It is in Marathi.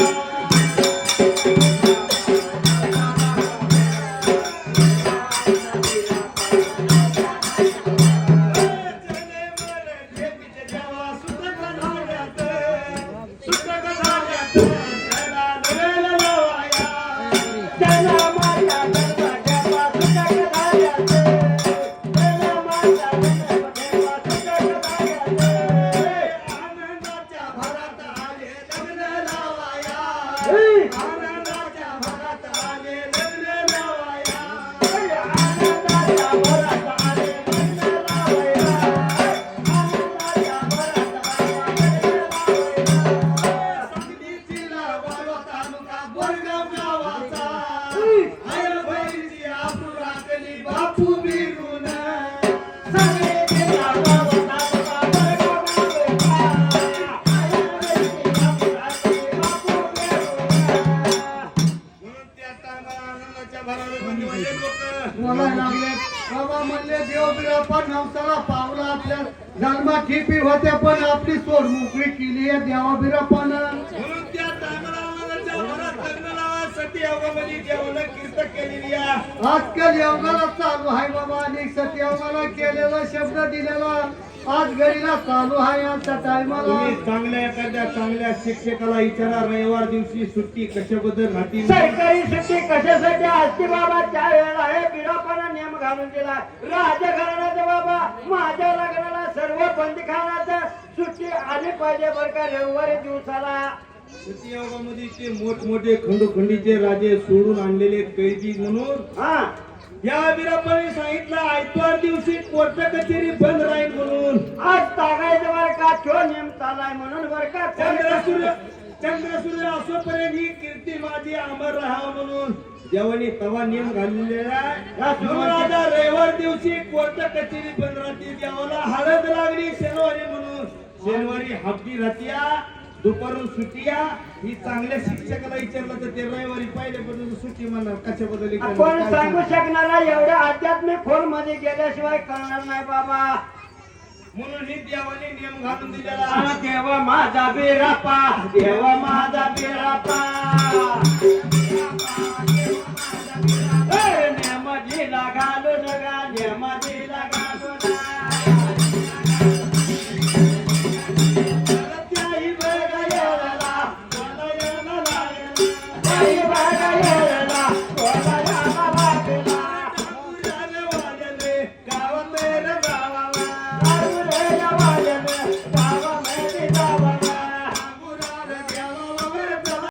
you. बोलायला लागले बाबा म्हणले देव बिरापा नवसाला पावला आपल्या जन्मा ठिपी होत्या पण आपली सोड मोकळी केली आहे देवा म्हणून त्या लग्न लावासाठी कीर्तन केलेली आहे. आजकाल योगाला चालू आहे बाबा आणि सत्ययोगाला केलेला शब्द दिलेला आज घडीला चालू आहे आजच्या टायमाला. तुम्ही चांगल्या एखाद्या चांगल्या शिक्षकाला विचारा रविवार दिवशी सुट्टी कशाबद्दल राहतील? सरकारी सुट्टी कशासाठी? असते बाबा त्या वेळेला हे बिरापाना नियम घालून दिला. राजघराण्याचं बाबा माझ्या लग्नाला सर्व बंदीखानाचं सुट्टी आली पाहिजे बरं का रविवारी दिवसाला. सुट्टी योगामध्ये ते मोठमोठे खंडोखंडीचे राजे सोडून आणलेले कैदी म्हणून हा. या वीरापाने सांगितलं आयतवार दिवशी कोर्ट कचेरी बंद आज टाकायचं बरं का? तो नियम चालाय म्हणून बरं का? चंद्रसूर्य चंद्रसूर्य असोपर्यंत ही कीर्ती माझी अमर राहावं म्हणून. देवाने तवा नियम घाललेला आहे. रविवार दिवशी कोर्ट कचेरी बंद राहते. देवाला हळद लागली शनिवारी म्हणून. शनिवारी हप्ती राहत्या दुपारून सुट्टिया. ही चांगल्या शिक्षकाला विचारलं तर ते रविवारी पहिल्यापासून सुट्टी म्हणणार. कशाबद्दल आपण सांगू शकणारा एवढ्या आध्यात्मिक खोलमध्ये गेल्याशिवाय कळणार नाही बाबा. म्हणून ही देवाने नियम घालून दिलेला देवा माझा बेरापा देवा माझा बेरापा